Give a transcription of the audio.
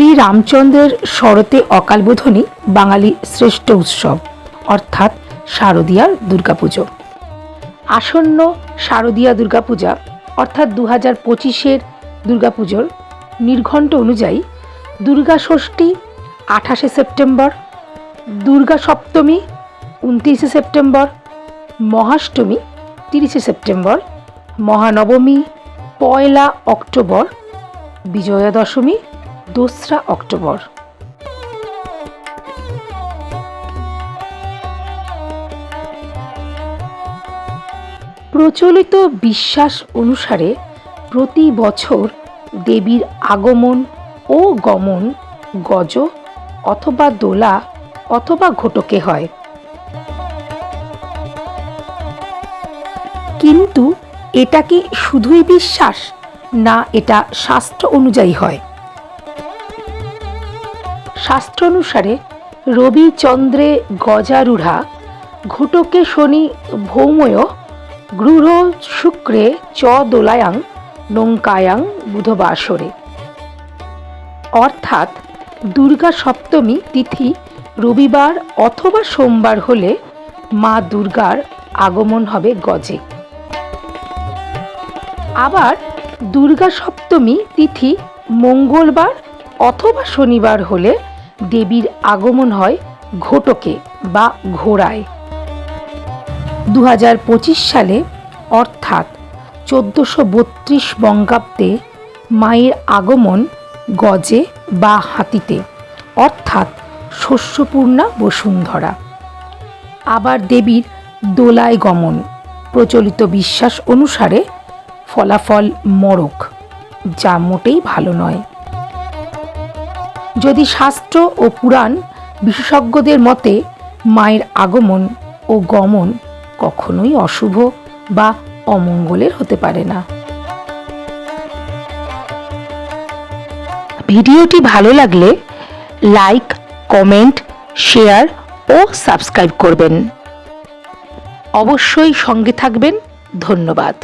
শ্রী রামচন্দ্রের শরতে অকালবোধনী বাঙালির শ্রেষ্ঠ উৎসব, অর্থাৎ শারদীয়ার দুর্গাপুজো। আসন্ন শারদীয়া দুর্গাপূজা, অর্থাৎ দু হাজার পঁচিশের দুর্গাপুজোর নির্ঘণ্ট অনুযায়ী দুর্গা ষষ্ঠী আঠাশে সেপ্টেম্বর, দুর্গা সপ্তমী উনত্রিশে সেপ্টেম্বর, মহাষ্টমী তিরিশে সেপ্টেম্বর, মহানবমী পয়লা অক্টোবর বিজয়া দশমী দোসরা অক্টোবর। প্রচলিত বিশ্বাস অনুসারে প্রতি বছর দেবীর আগমন ও গমন গজ অথবা দোলা অথবা ঘটকে হয়। কিন্তু এটা কি শুধুই বিশ্বাস না এটা শাস্ত্র অনুযায়ী হয়? শাস্ত্র অনুসারে রবি চন্দ্রে গজারুঢ়া, ঘুটকে শনি ভৌময় গ্রুহ শুক্রে চ দোলায়াং নৌকায়াং বুধবাসরে। অর্থাৎ দুর্গা সপ্তমী তিথি রবিবার অথবা সোমবার হলে মা দুর্গার আগমন হবে গজে। আবার দুর্গা সপ্তমী তিথি মঙ্গলবার অথবা শনিবার হলে দেবীর আগমন হয় ঘটকে বা ঘোড়ায়। দু হাজার পঁচিশ সালে, অর্থাৎ চোদ্দোশো বত্রিশ বঙ্গাব্দে মায়ের আগমন গজে বা হাতিতে, অর্থাৎ শস্যপূর্ণা বসুন্ধরা। আবার দেবীর দোলায় গমন, প্রচলিত বিশ্বাস অনুসারে ফলাফল মরক, যা মোটেই ভালো নয়। যদি শাস্ত্র ও পুরাণ বিশেষজ্ঞদের মতে মায়ের আগমন ও গমন কখনোই অশুভ বা অমঙ্গলের হতে পারে না। ভিডিওটি ভালো লাগলে লাইক, কমেন্ট, শেয়ার ও সাবস্ক্রাইব করবেন। অবশ্যই সঙ্গে থাকবেন। ধন্যবাদ।